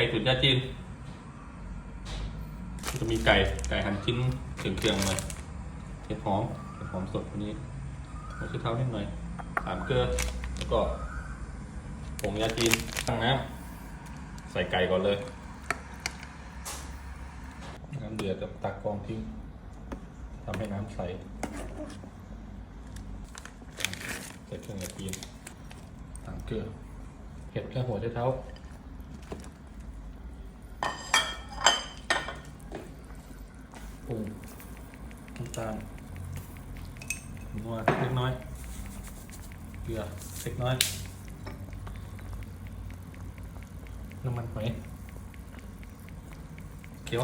ไก่ตุ๋นยาจีน จะมีไก่ไก่หั่นชิ้นเกรียงๆหน่อยเห็ดหอมเห็ดหอมสดวันนี้หัวไชเท้านิดหน่อยสามเกลือแล้วก็ผงยาจีนตั้งน้ำใส่ไก่ก่อนเลยน้ำเดือดกับตักกองทิ้งทำให้น้ำใสใส่เครื่องยาจีนสามเกลือเห็ดแค่หัวไชเท้า ปรุงน้ำตาลนัวเล็กน้อยเกลือเล็กน้อยน้ำมันหอยเคี่ยว